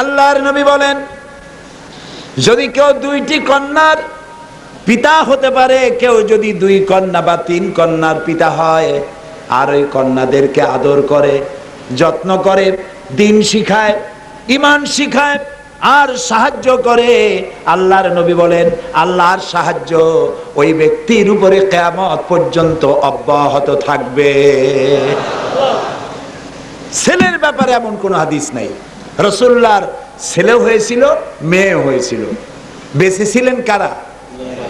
আল্লাহর নবী বলেন, যদি কেউ দুইটি কন্যার পিতা হতে পারে, কেউ যদি দুই কন্যা বা তিন কন্যার পিতা হয়, আর ওই কন্যাদেরকে আদর করে, যত্ন করে, দিন শিখায় ইমান শিখায়, আর সাহায্য করে, আল্লাহর নবী বলেন, আল্লাহর সাহায্য ওই ব্যক্তির উপরে কেয়ামত পর্যন্ত অব্যাহত থাকবে। ছেলের ব্যাপারে এমন কোনো হাদিস নাই। রসুল্লাহর ছেলেও হয়েছিল মেয়ে হয়েছিল। বেঁচে ছিলেন কারা?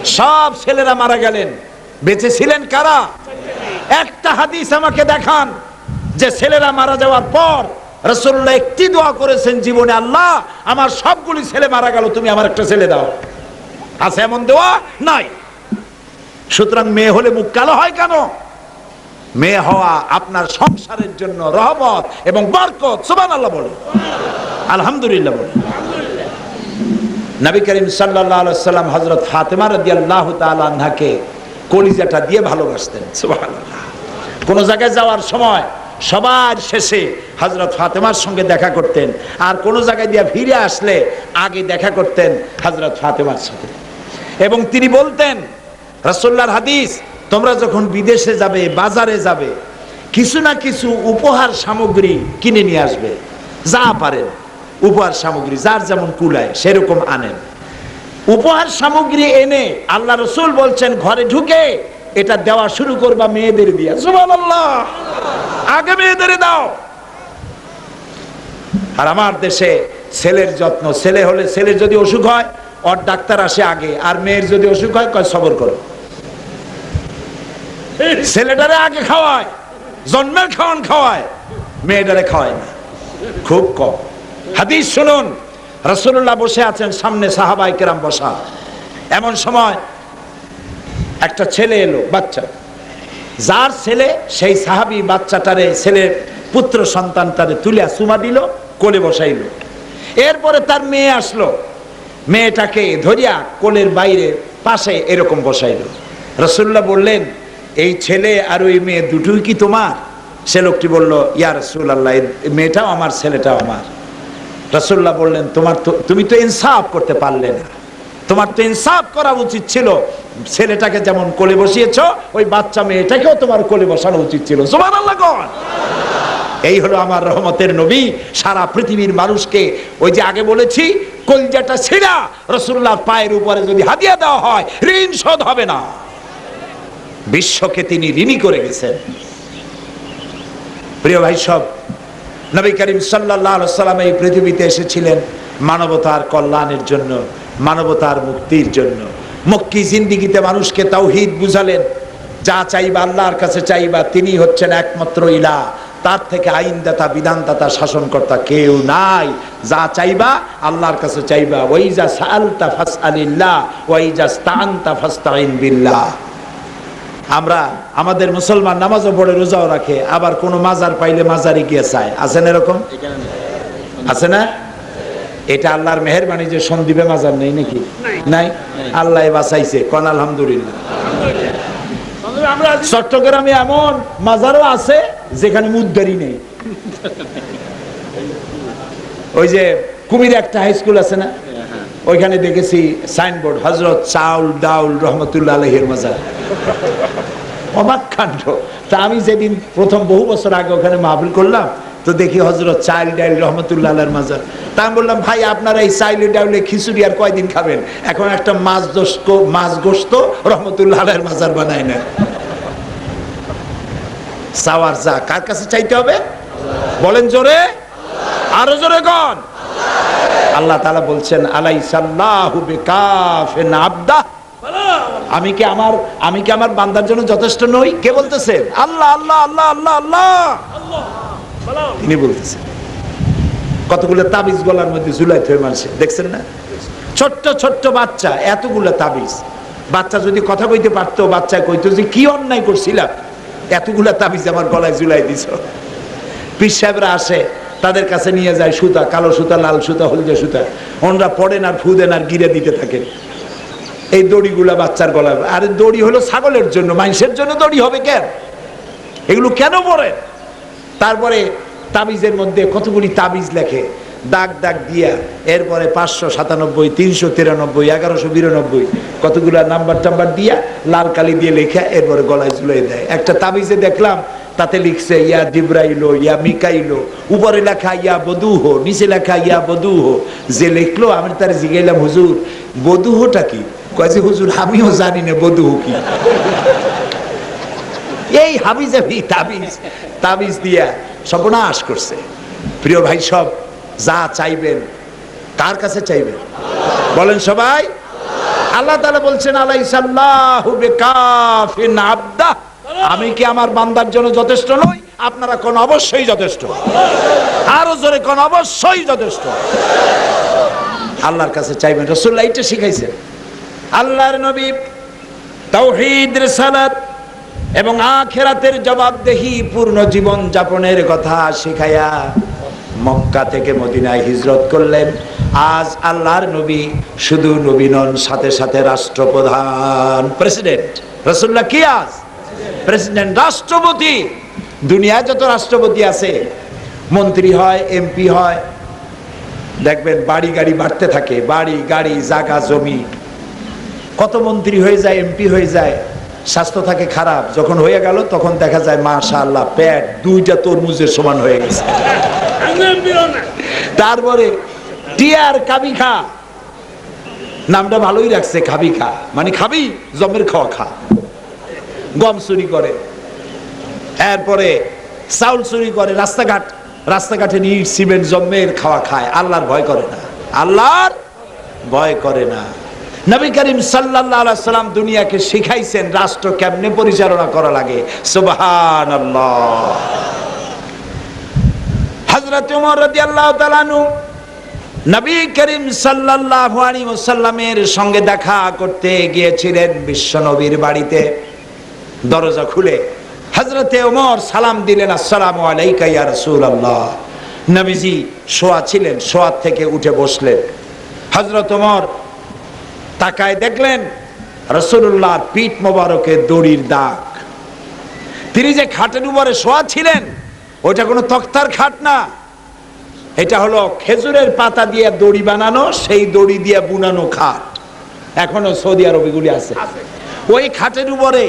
সব ছেলেরা মারা গেলেন। বেঁচে ছিলেন কারা? একটা হাদিস আমাকে দেখান, যে ছেলেরা মারা যাওয়ার পর রসুল্লাহ একটি দোয়া করেছেন, জীবনে আল্লাহ আমার সবগুলি ছেলে মারা গেল, তুমি আমার একটা ছেলে দাও। আছে এমন দোয়া? নাই। সুতরাং মেয়ে হলে মুখ কালো হয় কেন? মেয়ে হওয়া আপনার সংসারের জন্য রহমত এবং বরকত সুবান আল্লাহ বলে। আলহামদুলিল্লাহ বলে। নবী করিম সাল্লাহ সাল্লাম হজরত ফাতেমা রদি আল্লাহ তালাকে কলিজাটা দিয়ে ভালোবাসতেন, সুবহানাল্লাহ। কোন জায়গায় যাওয়ার সময় সবার শেষে হজরত ফাতেমার সঙ্গে দেখা করতেন আর কোন জায়গায় দিয়ে ফিরে আসলে আগে দেখা করতেন হজরত ফাতেমার সাথে। এবং তিনি বলতেন রসোল্লার হাদিস তোমরা যখন বিদেশে যাবে, বাজারে যাবে, কিছু না কিছু উপহার সামগ্রী কিনে নিয়ে আসবে। যা পারেন উপহার সামগ্রী, যার যেমন কুলায়, সেরকম আনেন উপহার সামগ্রী এনে আল্লাহ রসুল বলছেন, ঘরে ঢুকে এটা দেওয়া শুরু করবা মেয়েদের দিয়া। আগে মেয়েদের দাও। আর আমার দেশে ছেলের যত্ন, ছেলে হলে ছেলের যদি অসুখ হয়, ওর ডাক্তার আসে আগে, আর মেয়ের যদি অসুখ হয়, কয়, সবর করো। ছেলেটারে আগে খাওয়ায়, জন্মের খাওয়ান খাওয়ায়, মেয়েটারে খাওয়ায় না। খুব কম। হাদিস শুনুন রসুল্লাহ বসে আছেন সামনে সাহাবাই কেরাম বসা। এমন সময় একটা ছেলে এলো, বাচ্চা। যার ছেলে, সেই সাহাবি বাচ্চাটারে ছেলে পুত্র সন্তানটারে তুলিয়া সুমা দিল, কোলে বসাইল। এরপরে তার মেয়ে আসলো। মেয়েটাকে ধরিয়া কোলের বাইরে পাশে এরকম বসাইল। রসুল্লাহ বললেন এই ছেলে আর ওই মেয়ে দুটোই কি তোমার? সে লোকটি বলল, ইয়া রসুল আল্লাহ মেয়েটাও আমার, ছেলেটাও আমার। রসুল্লাহ বললেন, তোমার তো, তুমি তো ইনসাফ করতে পারলে না। তোমার তো ইনসাফ করা উচিত ছিল। ছেলেটাকে যেমন কোলে বসিয়েছ, ওই বাচ্চা মেয়েটাকেও তোমার কোলে বসানো উচিত ছিল। সুমান আল্লাহ এই হলো আমার রহমতের নবী। সারা পৃথিবীর মানুষকে ওই যে আগে বলেছি, কলজাটা ছিঁড়া। রসুল্লাহ পায়ের উপরে যদি হাদিয়া দেওয়া হয়, ঋণ শোধ হবে না। বিশ্বকে তিনি ঋণী করে গেছেন। প্রিয় ভাই সব, নবী করিম সাল্লাহ সাল্লাম এই পৃথিবীতে এসেছিলেন মানবতার কল্যাণের জন্য, মানবতার মুক্তির জন্য। মক্কি জিন্দিগিতে মানুষকে তাওহিদ বুঝালেন, যা চাইবা আল্লাহর কাছে চাইবা, তিনি হচ্ছেন একমাত্র ইলা। তার থেকে আইনদাতা, বিধানদাতা, শাসনকর্তা কেউ নাই। যা চাইবা আল্লাহর কাছে চাইবা। ওই যা সালতা ফাস আলিল্লাহ ওই যা স্তান্তা ফাস্তাইন বিল্লাহ। আমরা আমাদের মুসলমান নামাজও পড়ে রোজাও রাখে, আবার কোনো মাজার পাইলে মাজারে গিয়ে চায়। আছেন এরকম? আছে না? এটা আল্লাহর মেহরবানি যে সন্দীপে মাজার নেই নাকি? নাই? আল্লাহ বাঁচাইছে, কন আলহামদুলিল্লাহ। চট্টগ্রামে এমন মাজারও আছে যেখানে মুদ্দারি নেই। ওই যে কুমির একটা হাই স্কুল আছে না? ওইখানে দেখেছি সাইনবোর্ড হজরত চাউল ডাউল রহমতুল্লাহ আলহের মাজার। অবাক কাণ্ড। তা আমি যেদিন প্রথম বহু বছর আগে ওখানে মাহফিল করলাম, তো দেখি হজরত চাইল ডাইল রহমতুল্লাহ মাজার। তা আমি বললাম, ভাই, আপনারা এই চাইলে ডাউলে খিচুড়ি আর কয়দিন খাবেন? এখন একটা মাছ দোস্ত, মাছ গোস্ত রহমতুল্লাহ মাজার বানায় না চাওয়ার যা, কার কাছে চাইতে হবে? বলেন জোরে। আরও জোরে গন আল্লাহ তালা বলছেন আলাই সাল্লাহু আবদা। আমি কি আমার, আমি কি আমার বান্দার জন্য যথেষ্ট নই? কে বলতেছেন আল্লাহ আল্লাহ আল্লাহ আল্লাহ আল্লাহ। তিনি বলতেছেন কতগুলো তাবিজ গলার মধ্যে ঝুলাই থয়ে মারছে, দেখছেন না? ছোট্ট ছোট্ট বাচ্চা, এতগুলো তাবিজ। বাচ্চা যদি কথা কইতে পারতো, বাচ্চা কইতো যে কি অন্যায় করছিলাম? এতগুলা তাবিজ আমার গলায় ঝুলাই দিছ। পীর সাহেবরা আসে, তাদের কাছে নিয়ে যায় সুতা, কালো সুতা, লাল সুতা, হলদে সুতা। ওনরা পড়েন আর ফুদেন আর গিরে দিতে থাকেন। এই দড়িগুলা বাচ্চার গলায় আরে দড়ি হলো ছাগলের জন্য মানুষের জন্য দড়ি হবে কেন? এগুলো কেন পড়ে তারপরে তাবিজের মধ্যে কতগুলি তাবিজ লেখে, দাগ দাগ দিয়া, এরপরে পাঁচশো সাতানব্বই, তিনশো তিরানব্বই, এগারোশো বিরানব্বই, কতগুলা নাম্বার টাম্বার দিয়া লাল কালি দিয়ে লেখা, এরপরে গলায় ঝুলাই দেয়। একটা তাবিজে দেখলাম, তাতে লিখছে, ইয়া জিব্রাইলো ইয়া মিকাইলো উপরে লেখা, ইয়া বধূহ নিচে লেখা, ইয়া বধূহ যে লিখলো, আমি তার জিগাইলাম, হুজুর বধূহটা কি? কয় যে, হুজুর, আমিও জানি না বধূহ কি? এই হাবিজাবি তাবিজ তাবিজ দিয়া সর্বনাশ করছে। প্রিয় ভাই, সব যা চাইবেন, কার কাছে চাইবেন? বলেন সবাই। আল্লাহ তাআলা বলছেন, আলাইসাল্লাহু আমি কি আমার বান্দার জন্য যথেষ্ট নই? আপনারা কোন অবশ্যই যথেষ্ট। আরও জোরে কোন অবশ্যই যথেষ্ট। আল্লাহর কাছে চাইবেন। রসুল্লাহ এটা শিখাইছেন। আল্লাহর নবী তাওহীদ রিসালাত এবং আখেরাতের জবাবদেহি পূর্ণ জীবন যাপনের কথা শিখায়া মক্কা থেকে মদিনায় হিজরত করলেন। আজ আল্লাহর নবী শুধু নবী নন, সাথে সাথে রাষ্ট্রপ্রধান, প্রেসিডেন্ট। রসুল্লাহ কি আজ? প্রেসিডেন্ট, রাষ্ট্রপতি। দুনিয়ায় যত রাষ্ট্রপতি আছে, মন্ত্রী হয়, এমপি হয়, দেখবেন বাড়ি গাড়ি বাড়তে থাকে, বাড়ি, গাড়ি জাগা জমি কত মন্ত্রী হয়ে যায়, এমপি হয়ে যায়, স্বাস্থ্য থাকে খারাপ, যখন হয়ে গেল তখন দেখা যায় মাশা আল্লাহ প্যাট দুইটা তরমুজের সমান হয়ে গেছে। তারপরে টিয়ার কাবি খা নামটা ভালোই রাখছে খাবি খা মানে খাবি, জমের খাওয়া খা। গম চুরি করে। এরপরে চাউল চুরি করে, রাস্তাঘাট, রাস্তাঘাটে ইট সিমেন্ট, জমের খাওয়া খায়। আল্লাহর ভয় করে না। আল্লাহর ভয় করে না। নবী করিম আলাইহি সাল্লাম দুনিয়াকে শিখাইছেন, রাষ্ট্র কেমনে পরিচালনা করা লাগে। সুবহানাল্লাহ। হযরত ওমর রাদিয়াল্লাহু তাআলা আনহু নবী করিম সাল্লাল্লাহু আলাইহি ওয়াসাল্লামের সঙ্গে দেখা করতে গিয়েছিলেন বিশ্বনবীর বাড়িতে। দরজা খুলে হজরতে ওমর সালাম দিলেন, আসসালামু আলাইকা ইয়া রাসূলুল্লাহ। নবীজি শোয়া ছিলেন শোয়া থেকে উঠে বসলেন। হজরত ওমর তাকায় দেখলেন রসুল্লাহর পিঠ মোবারকে দড়ির দাগ। তিনি যে খাটের উপরে শোয়া ছিলেন ওইটা কোনো তক্তার খাট না। এটা হলো খেজুরের পাতা দিয়ে দড়ি বানানো সেই দড়ি দিয়ে বুনানো খাট। এখনও সৌদি আরবিগুলি আছে। ওই খাটের উপরে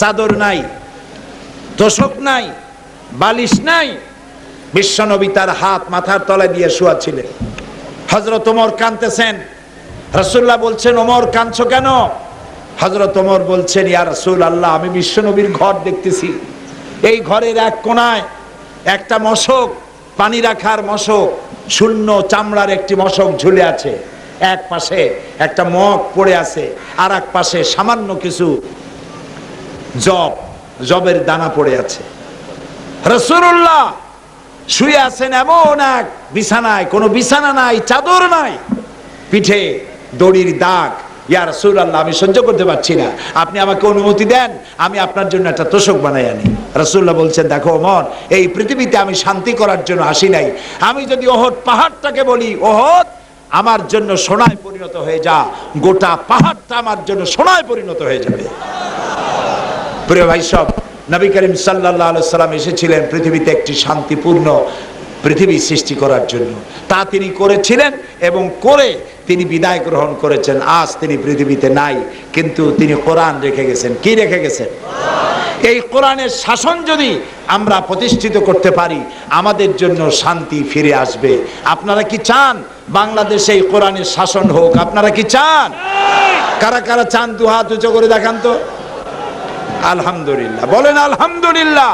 চাদর নাই তোষক নাই বালিশ নাই। বিশ্বনবী তার হাত মাথার তলায় দিয়ে শোয়া ছিলেন হজরত ওমর কানতেছেন রসুল্লাহ বলছেন, ওমর, কাঁদছো কেন? হজরত ওমর বলছেন, ইয়া রসুল আল্লাহ আমি বিশ্বনবীর ঘর দেখতেছি। এই ঘরের এক কোনায় একটা মশক, পানি রাখার মশক, শূন্য চামড়ার একটি মশক ঝুলে আছে। এক পাশে একটা মগ পড়ে আছে আর এক পাশে সামান্য কিছু জব, জবের দানা পড়ে আছে। রসুল্লাহ শুয়ে আছেন এমন এক বিছানায়, কোনো বিছানা নাই, চাদর নাই, পিঠে দড়ির দাগ। ইয়া রসুল্লাহ আমি সহ্য করতে পারছি না। আপনি আমাকে অনুমতি দেন, আমি আপনার জন্য একটা তোষক বানাই আনি। রসুল্লাহ বলছেন, দেখো মন এই পৃথিবীতে আমি শান্তি করার জন্য আসি নাই। আমি যদি ওহদ পাহাড়টাকে বলি, ওহদ আমার জন্য সোনায় পরিণত হয়ে যা। গোটা পাহাড়টা আমার জন্য সোনায় পরিণত হয়ে যাবে। প্রিয় ভাই সব, নবী করিম সাল্লাহ সাল্লাম এসেছিলেন পৃথিবীতে একটি শান্তিপূর্ণ পৃথিবী সৃষ্টি করার জন্য। তা তিনি করেছিলেন এবং করে তিনি বিদায় গ্রহণ করেছেন। আজ তিনি পৃথিবীতে নাই, কিন্তু তিনি কোরআন রেখে গেছেন। কি রেখে গেছেন? এই কোরআনের শাসন যদি আমরা প্রতিষ্ঠিত করতে পারি, আমাদের জন্য শান্তি ফিরে আসবে। আপনারা কি চান বাংলাদেশে এই কোরআনের শাসন হোক? আপনারা কি চান? কারা কারা চান? দু হাত উঁচু করে দেখান তো। আলহামদুলিল্লাহ। বলেন আলহামদুলিল্লাহ।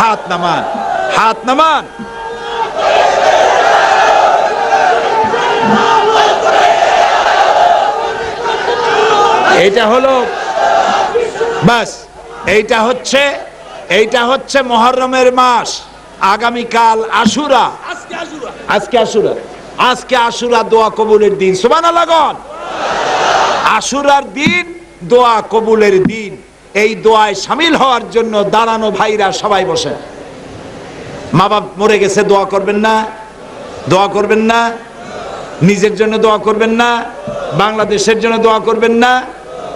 হাত নামান। হাত নামান। এইটা হলো বাস এইটা হচ্ছে এইটা হচ্ছে মহরমের মাস। আগামীকাল আশুরা। আজকে আশুরা। আজকে আশুরা। দোয়া কবুলের দিন। সুবান লাগন আশুরার দিন দোয়া কবুলের দিন। এই দোয়ায় সামিল হওয়ার জন্য দাঁড়ানো ভাইরা সবাই বসেন মা বাপ মরে গেছে, দোয়া করবেন না। দোয়া করবেন না। নিজের জন্য দোয়া করবেন না। বাংলাদেশের জন্য দোয়া করবেন না।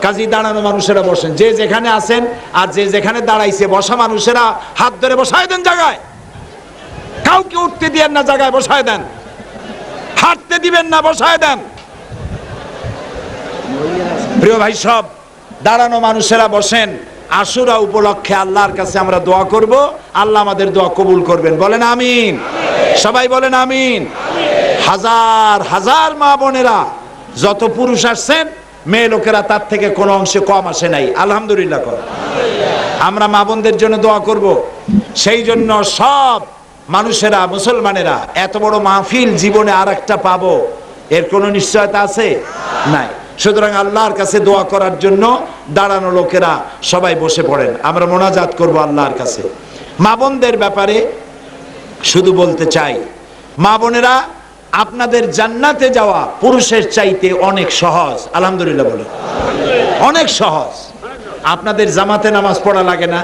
কাজী দাঁড়ানো মানুষেরা বসেন। যে যেখানে আছেন আর যে যেখানে দাঁড়াইছে, বসা মানুষেরা হাত ধরে বসায় দেন জায়গায়। কাউকে উঠতে দিয়েন না জায়গায়, বসায় দেন। হাঁটতে দিবেন না, বসায় দেন। প্রিয় ভাই সব দাঁড়ানো মানুষেরা বসেন। আশুরা উপলক্ষে আল্লাহর কাছে আমরা দোয়া করব। আল্লাহ আমাদের দোয়া কবুল করবেন। বলেন আমিন। সবাই বলেন আমিন। হাজার হাজার মা বোনেরা, যত পুরুষ আসছেন, মেয়ে লোকেরা তার থেকে কোনো অংশে কম আসে নাই। আলহামদুলিল্লাহ কর। আমরা মা বোনদের জন্য দোয়া করব। সেই জন্য সব মানুষেরা, মুসলমানেরা, এত বড় মাহফিল জীবনে আর একটা পাবো। এর কোনো নিশ্চয়তা আছে? নাই। সুতরাং আল্লাহর কাছে দোয়া করার জন্য দাঁড়ানো লোকেরা সবাই বসে পড়েন। আমরা মোনাজাত করব আল্লাহর কাছে। মা বোনদের ব্যাপারে শুধু বলতে চাই, মা বোনেরা, আপনাদের জান্নাতে যাওয়া পুরুষের চাইতে অনেক সহজ। আলহামদুলিল্লাহ বলে অনেক সহজ। আপনাদের জামাতে নামাজ পড়া লাগে না,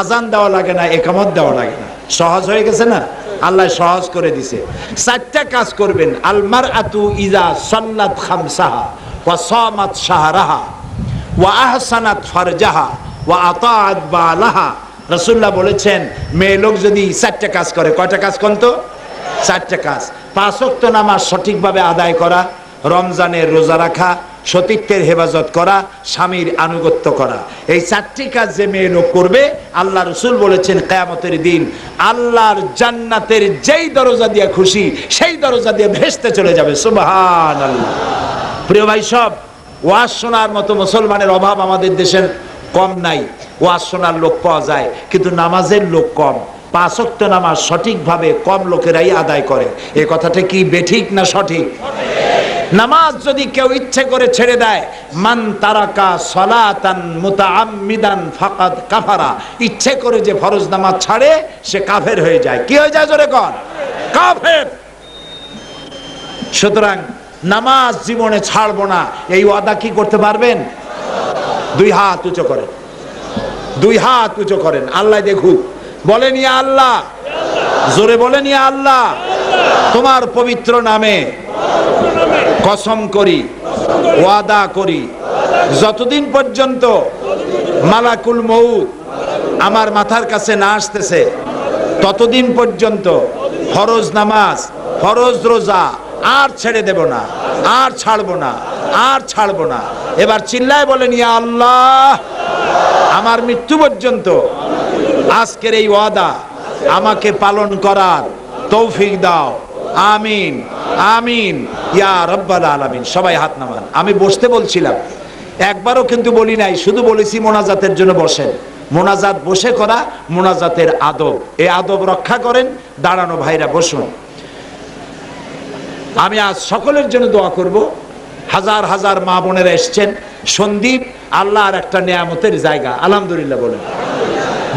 আজান দেওয়া লাগে না, একামত দেওয়া লাগে না। সহজ হয়ে গেছে না? আল্লাহ সহজ করে দিছে। চারটা কাজ করবেন। আলমার আতু ইজা সাল্লাত খামসাহা। ওয়া সামাত শাহরাহা ওয়া আহসানাত ফারজাহা ওয়া রাসূলুল্লাহ বলেছেন, মেয়ে লোক যদি চারটা কাজ করে, কয়টা কাজ কোন তো? চারটা কাজ। পাঁচ ওয়াক্ত সঠিকভাবে আদায় করা, রমজানের রোজা রাখা, সতীত্বের হেফাজত করা, স্বামীর আনুগত্য করা। এই চারটি কাজ যে মেয়ে লোক করবে, আল্লাহ রসুল বলেছেন, কেয়ামতের দিন আল্লাহর জান্নাতের যেই দরজা দিয়ে খুশি, সেই দরজা দিয়ে ভেস্তে চলে যাবে। সুবাহান আল্লাহ প্রিয় ভাই, সব ওয়াজ শোনার মতো মুসলমানের অভাব আমাদের দেশের কম নাই। ওয়াজ শোনার লোক পাওয়া যায়, কিন্তু নামাজের লোক কম। পাঁচক্ত নামাজ সঠিকভাবে কম লোকেরাই আদায় করে। এ কথাটা কি বেঠিক না সঠিক? নামাজ যদি কেউ ইচ্ছে করে ছেড়ে দেয়, মান তারাকা সলাতান মুতাআম্মিদান ফাকাদ কাফারা। ইচ্ছে করে যে ফরজ নামাজ ছাড়ে, সে কাফের হয়ে যায়। কি হয়ে যায় জোরে কর কাফের! সুতরাং নামাজ জীবনে ছাড়বো না। এই ওয়াদা কি করতে পারবেন? দুই হাত উঁচু করেন। দুই হাত উঁচু করেন। আল্লাহ দেখুক। বলেন, ইয়া আল্লাহ। জোরে বলেন, ইয়া আল্লাহ। তোমার পবিত্র নামে কসম করি, ওয়াদা করি। যতদিন পর্যন্ত মালাকুল মৌত আমার মাথার কাছে না আসতেছে, ততদিন পর্যন্ত ফরজ নামাজ, ফরজ রোজা আর ছেড়ে দেব না, আর ছাড়বো না, আর ছাড়বো না। এবার চিল্লায় বলেন, ইয়া আল্লাহ, আমার মৃত্যু পর্যন্ত আজকের এই ওয়াদা আমাকে পালন করার তৌফিক দাও। আমিন আমিন, ইয়া রব্বাল আলামিন। সবাই হাত নামান। আমি বসতে বলছিলাম, একবারও কিন্তু বলি নাই, শুধু বলেছি মোনাজাতের জন্য বসেন। মোনাজাত বসে করা মোনাজাতের আদব। এই আদব রক্ষা করেন, দাঁড়ানো ভাইরা বসুন। আমি আজ সকলের জন্য দোয়া করব। হাজার হাজার মা বোনেরা এসছেন। সন্দীপ আল্লাহর একটা নিয়ামতের জায়গা। আলহামদুলিল্লাহ বলেন।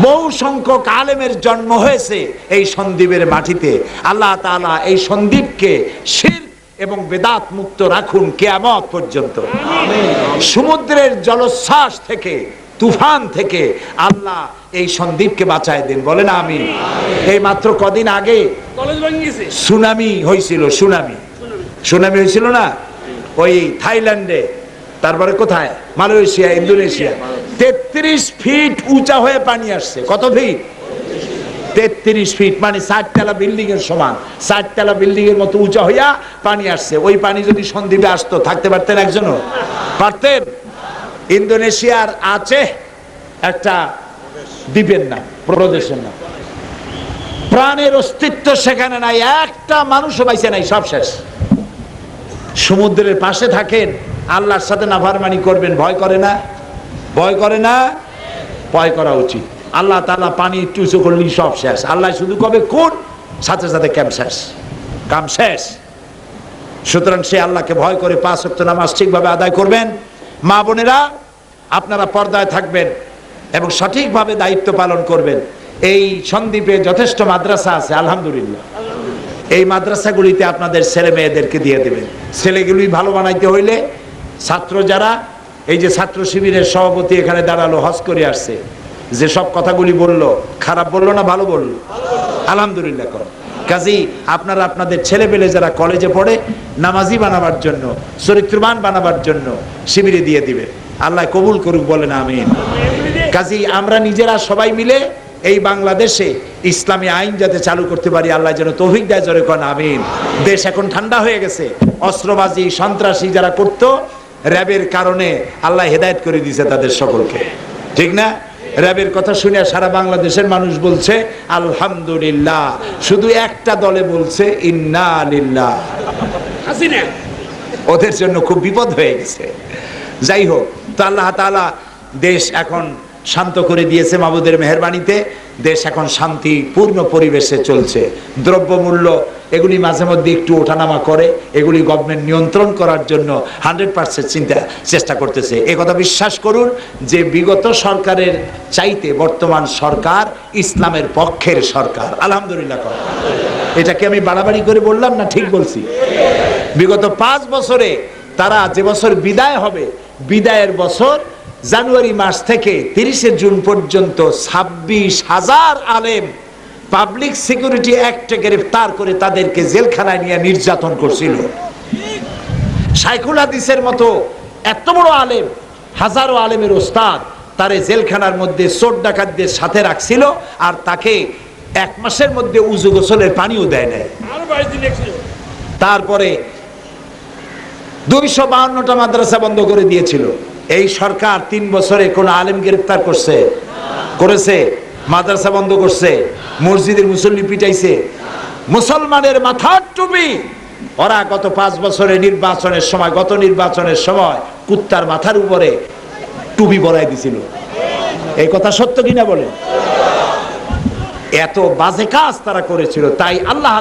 বহু সংখ্যক আলেমের জন্ম হয়েছে এই সন্দীপের মাটিতে। আল্লাহ তালা এই সন্দীপকে শির এবং বেদাত মুক্ত রাখুন কেয়ামত পর্যন্ত। সমুদ্রের জলোচ্ছ্বাস থেকে তুফান থেকে আল্লাহ এই সন্দীপকে বাঁচায় দিন। বলেন আমি এই মাত্র কদিন আগে সুনামি হয়েছিল সুনামি। সুনামি হয়েছিল না? ওই থাইল্যান্ডে। তারপরে কোথায়? Malaysia, Indonesia. তেত্রিশ ফিট উঁচা হয়ে পানি আসছে। কত ফিট? তেত্রিশ ফিট মানে ষাটতলা বিল্ডিং এর সমান। ষাটতলা বিল্ডিং এর মতো উঁচা হইয়া পানি আসছে। ওই পানি যদি সন্দ্বীপে আসতো, থাকতে পারতেন একজনও? পারতেন? ইন্দোনেশিয়ার আছে একটা দ্বীপের নাম, প্রদেশের নাম। প্রাণের অস্তিত্ব সেখানে নাই। একটা মানুষও পাইছে নাই, সব শেষ। সমুদ্রের পাশে থাকেন, আল্লাহর সাথে নাফারমানি করবেন, ভয় করে না? ভয় করে না? ভয় করা উচিত। আল্লাহ তালা পানি একটু উঁচু করলেই সব শেষ। আল্লাহ শুধু কবে? কোন? সাথে সাথে ক্যাম শেষ। কাম শেষ। সুতরাং সে আল্লাহকে ভয় করে পাঁচ সপ্তাহ নামাজ ঠিকভাবে আদায় করবেন। মা বোনেরা, আপনারা পর্দায় থাকবেন এবং সঠিকভাবে দায়িত্ব পালন করবেন। এই সন্দ্বীপে যথেষ্ট মাদ্রাসা আছে, আলহামদুলিল্লাহ। এই মাদ্রাসাগুলিতে আপনাদের ছেলে মেয়েদেরকে দিয়ে দেবেন। ছেলেগুলি ভালো বানাইতে হইলে ছাত্র যারা, এই যে ছাত্র শিবিরের সভাপতি এখানে দাঁড়াল, হজ করে আসছে, যে সব কথাগুলি বলল, খারাপ বলল না, ভালো বলল? আলহামদুলিল্লাহ করো। কাজী, আপনারা আপনাদের ছেলে পেলে যারা কলেজে পড়ে, নামাজি বানাবার জন্য, চরিত্রবান বানাবার জন্য শিবিরে দিয়ে দিবে। আল্লাহ কবুল করুক, বলেন আমিন। কাজী, আমরা নিজেরা সবাই মিলে এই বাংলাদেশে ইসলামী আইন যাতে চালু করতে পারি আল্লাহ যেন তৌফিক দেয় জোরে কোন আমিন। দেশ এখন ঠান্ডা হয়ে গেছে। অস্ত্রবাজি সন্ত্রাসী যারা করতো র্যাবের কারণে আল্লাহ হেদায়েত করে দিয়েছে তাদের সকলকে। ঠিক না? র্যাবের কথা শুনে সারা বাংলাদেশের মানুষ বলছে আলহামদুলিল্লাহ। শুধু একটা দলে বলছে ইন্না আলিল্লাহ ওদের জন্য খুব বিপদ হয়ে গেছে। যাই হোক তো আল্লাহ তাআলা দেশ এখন শান্ত করে দিয়েছে মাবুদের মেহরবানিতে। দেশ এখন শান্তিপূর্ণ পরিবেশে চলছে। দ্রব্যমূল্য, এগুলি মাঝে মধ্যে একটু ওঠানামা করে, এগুলি গভর্নমেন্ট নিয়ন্ত্রণ করার জন্য হান্ড্রেড পার্সেন্ট চিন্তা, চেষ্টা করতেছে। কথা বিশ্বাস করুন যে বিগত সরকারের চাইতে বর্তমান সরকার ইসলামের পক্ষের সরকার। আলহামদুলিল্লাহ কর। এটাকে আমি বাড়াবাড়ি করে বললাম না ঠিক বলছি? বিগত পাঁচ বছরে তারা যে বছর বিদায় হবে, বিদায়ের বছর জানুয়ারি মাস থেকে তিরিশে জুন পর্যন্ত ছাব্বিশ হাজার আলেম পাবলিক সিকিউরিটি অ্যাক্টে গ্রেফতার করে তাদেরকে জেলখানায় নিয়ে নির্যাতন করছিল। সাইকুল হাদিসের মতো এত বড় আলেম, হাজারো আলেমের ওস্তাদ তারে জেলখানার মধ্যে চোর ডাকাতদের সাথে রাখছিল আর তাকে এক মাসের মধ্যে উজু গোসলের পানিও দেয় নাই। তারপরে দুইশো বাহান্নটা মাদ্রাসা বন্ধ করে দিয়েছিল। এই সরকার তিন বছরে কোন আলেম গ্রেফতার করছে, করেছে, মাদ্রাসা বন্ধ করছে, মসজিদের মুসল্লি পিটাইছে। মুসলমানের মাথার টুপি। ওরা গত পাঁচ বছরে নির্বাচনের সময়, গত নির্বাচনের সময় কুত্তার মাথার উপরে টুপি বলাই দিছিল। এই কথা সত্য কিনা বলে এত বাজে কাজ তারা করেছিল, তাই আল্লাহ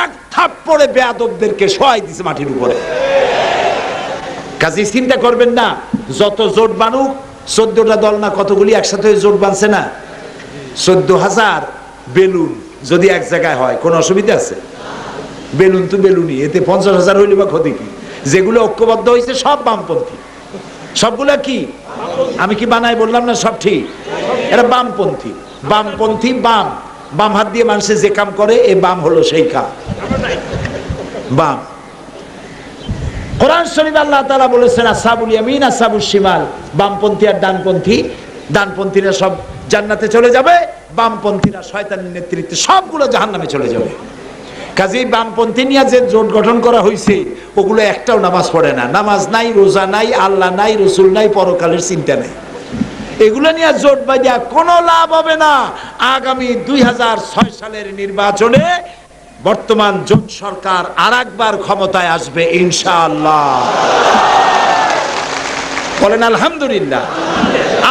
এক থাপ্পড়ে বেয়াদবদেরকে সহায় দিছে মাটির উপরে। কাজে চিন্তা করবেন না, যত জোট বানুক, চোদ্দটা দল না কতগুলি একসাথে জোট বানছে না? চোদ্দ হাজার বেলুন যদি এক জায়গায় হয়, কোনো অসুবিধা আছে? বেলুন তো বেলুনই, এতে পঞ্চাশ হাজার হইলে বা ক্ষতি কি? যেগুলো ঐক্যবদ্ধ হয়েছে সব বামপন্থী। সবগুলা কি? আমি কি বানাই বললাম না সব ঠিক? এরা বামপন্থী। বামপন্থী, বাম। বাম হাত দিয়ে মানুষে যে কাম করে, এ বাম হলো সেই কাম। বাম। কোরআন শরীফ আল্লাহ তাআলা বলেছেন, আসাবুল ইয়ামিন আসাবুল শিমাল। বামপন্থী আর ডানপন্থী। ডানপন্থীরা সব জান্নাতে চলে যাবে, বামপন্থীরা শয়তানের নেতৃত্বে সবগুলো জাহান্নামে চলে যাবে। কাজেই বামপন্থী নিয়ে যে জোট গঠন করা হয়েছে ওগুলো একটাও নামাজ পড়ে না। নামাজ নাই, রোজা নাই, আল্লাহ নাই, রসুল নাই, পরকালের চিন্তা নাই। এগুলো নিয়ে জোট বাঁধিয়া কোনো লাভ হবে না। আগামী দুই হাজার ছয় সালের নির্বাচনে বর্তমান জোট সরকার আর একবার ক্ষমতায় আসবে, ইনশাআল্লাহ। বলেন, আলহামদুলিল্লাহ।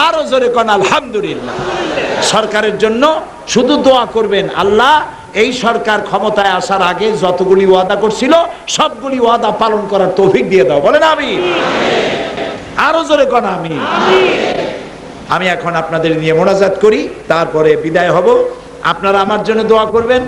আরও জোরে কন, আলহামদুলিল্লাহ। সরকারের জন্য শুধু দোয়া করবেন, আল্লাহ, এই সরকার ক্ষমতায় আসার আগে যতগুলি ওয়াদা করছিল, সবগুলি ওয়াদা পালন করার তৌফিক দিয়ে দাও। বলেন আমি আরও জোরে কন আমি আমি এখন আপনাদের নিয়ে মোনাজাত করি, তারপরে বিদায় হব। আপনারা আমার জন্য দোয়া করবেন।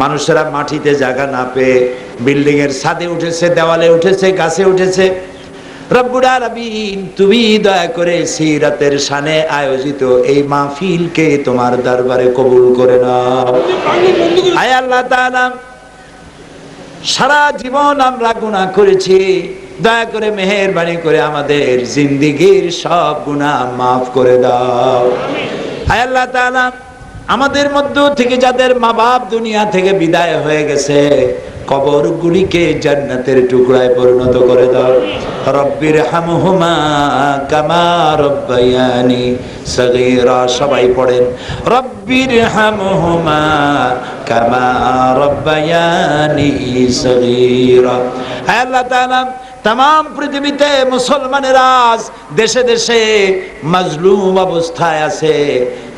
মানুষেরা মাটিতে জায়গা না পেয়ে বিল্ডিং এর ছাদে উঠেছে, দেওয়ালে উঠেছে, গাছে উঠেছে। রব্বুল আলামিন, তুমি দয়া করে সেই রাতের সানে আয়োজিত এই মাহফিলকে তোমার দরবারে কবুল করে নাও। আয় আল্লাহ তাআলা, সারা জীবন আমরা গুনাহ করেছি। দয়া করে মেহেরবানি করে আমাদের জিন্দিগির সব গুনাহ মাফ করে দাও। আয় আল্লাহ তাআলা আমাদের মধ্য থেকে যাদের মা বাপ দুনিয়া থেকে বিদায় হয়ে গেছে কবর গুলিকে জান্নাতের টুকরায় পরিণত করে দাও। রব্বির হামহুমা কামা রব্বায়ানি সগীরা, সবাই পড়েন। রব্বির হামহুমা কামা রব্বায়ানি সগীরা। আল্লাহ তাআলা তাম পৃথিবীতে মুসলমানের আজ দেশে দেশে মাজলুম অবস্থায় আছে।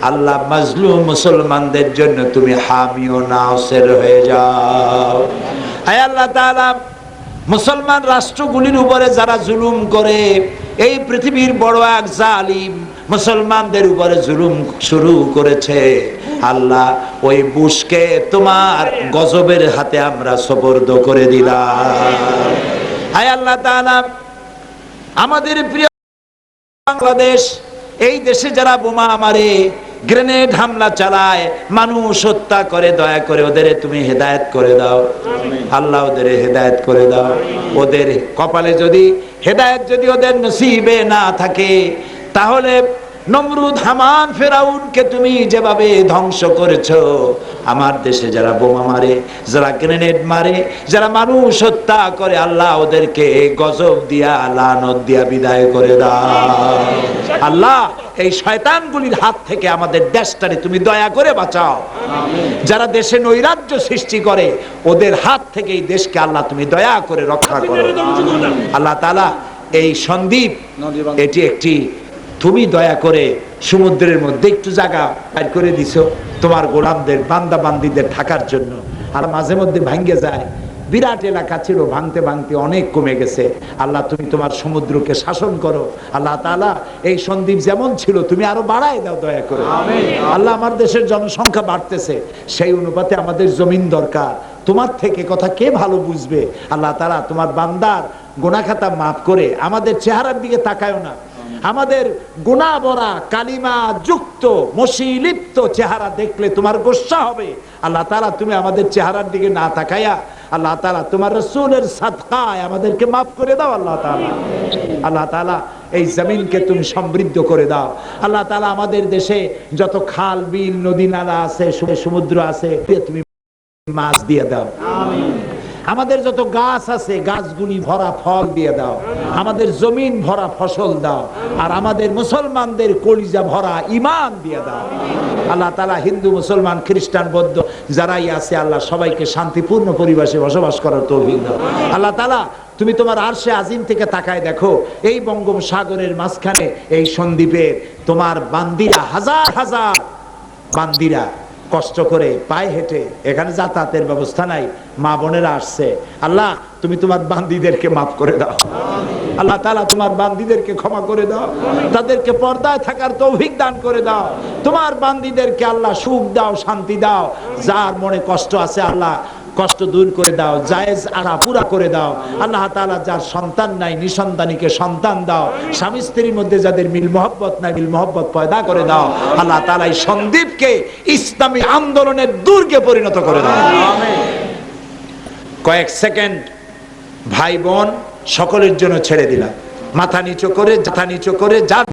আল্লাহ মাজলুম মুসলমানদের জন্য তুমি হামিও নাসের হয়ে যাও। আয় আল্লাহ তাআলা, মুসলমান রাষ্ট্রগুলির উপরে যারা জুলুম করে, এই পৃথিবীর বড় এক জালিম মুসলমানদের উপরে জুলুম শুরু করেছে। আল্লাহ, ওই বুশকে তোমার গজবের হাতে আমরা সবর্দ করে দিলাম। হায় আল্লাহ তালা আমাদের প্রিয় বাংলাদেশ এই দেশে যারা বোমা মারে গ্রেনেড হামলা চালায় মানুষ হত্যা করে দয়া করে ওদের তুমি হেদায়ত করে দাও। আল্লাহ ওদের হেদায়ত করে দাও। ওদের কপালে যদি হেদায়ত যদি ওদের নসিবে না থাকে তাহলে নমরুদ হামান ফেরাউনকে তুমি যেভাবে ধ্বংস করেছ আমার দেশে যারা বোমা মারে যারা গ্রেনেড মারে যারা মানুষ হত্যা করে আল্লাহ ওদেরকে গজব দিয়া লানত দিয়া বিদায় করে দাও। আল্লাহ এই শয়তানগুলির হাত থেকে আমাদের দেশটারে তুমি দয়া করে বাঁচাও। যারা দেশে নৈরাজ্য সৃষ্টি করে ওদের হাত থেকে এই দেশকে আল্লাহ তুমি দয়া করে রক্ষা করো। আল্লাহ তাআলা এই সন্দীপ এটি একটি তুমি দয়া করে সমুদ্রের মধ্যে একটু জায়গা বের করে দিছো তোমার গোলামদের বান্দা বান্দিদের থাকার জন্য। আর মাঝে মধ্যে ভাঙ্গে যায়। বিরাট এলাকা ছিল ভাঙতে ভাঙতে অনেক কমে গেছে। আল্লাহ তুমি তোমার সমুদ্রকে শাসন করো। আল্লাহ তাআলা এই সন্দীপ যেমন ছিল তুমি আরও বাড়ায় দাও দয়া করে। আল্লাহ আমার দেশের জনসংখ্যা বাড়তেছে সেই অনুপাতে আমাদের জমিন দরকার। তোমার থেকে কথা কে ভালো বুঝবে? আল্লাহ তাআলা তোমার বান্দার গোনাখাতা মাফ করে আমাদের চেহারার দিকে তাকায়ও না। আমাদের গুণা ভরা কালিমা যুক্ত, মসিলিপ্ত চেহারা দেখলে তোমার গোসা হবে। আল্লাহ তাআলা তুমি আমাদের চেহারার দিকে না তাকায়া আল্লাহ তাআলা তোমার রসুলের সাদকায় আমাদেরকে মাফ করে দাও, আল্লাহ তাআলা। আল্লাহ তাআলা এই জমিনকে তুমি সমৃদ্ধ করে দাও। আল্লাহ তালা আমাদের দেশে যত খাল, বিল, নদী, নালা আছে সমুদ্র আছে তুমি মাছ দিয়ে দাও। আমাদের যত গাছ আছে, গাছগুলি ভরা ফল দিয়ে দাও। আমাদের জমিন ভরা ফসল দাও। আর আমাদের মুসলমানদের কলিজা ভরা ইমান দিয়ে দাও। আল্লাহ তালা হিন্দু, মুসলমান, খ্রিস্টান, বৌদ্ধ যারাই আছে, আল্লাহ সবাইকে শান্তিপূর্ণ পরিবেশে বসবাস করার তৌফিক দাও। আল্লাহ তালা তুমি তোমার আরশে আজিম থেকে তাকায় দেখো, এই বঙ্গোপসাগরের মাঝখানে, এই সন্দ্বীপের তোমার বান্দিরা, হাজার হাজার বান্দিরা কষ্ট করে পায়ে হেঁটে এখানে যাতায়াতের ব্যবস্থা নাই, মা বোনেরা আসছে। আল্লাহ, তুমি তোমার বান্দিদেরকে মাফ করে দাও। আল্লাহ তালা তোমার বান্দিদেরকে ক্ষমা করে দাও। তাদেরকে পর্দায় থাকার তৌভিক দান করে দাও। তোমার বান্দিদেরকে আল্লাহ সুখ দাও, শান্তি দাও। যার মনে কষ্ট আছে আল্লাহ কষ্ট দূর করে দাও জায়েজ আরা পুরা করে দাও। আল্লাহ তাআলা যার সন্তান নাই নিসন্তানীকে সন্তান দাও। স্বামী স্ত্রীর মধ্যে যাদের মিল মহব্বত নাই মিল মহব্বত পয়দা করে দাও। আল্লাহ এই সন্দীপকে ইসলামী আন্দোলনের দুর্গে পরিণত করে দাও। কয়েক সেকেন্ড ভাই বোন সকলের জন্য ছেড়ে দিলাম। মাথা নিচু করে মাথা নিচু করে যার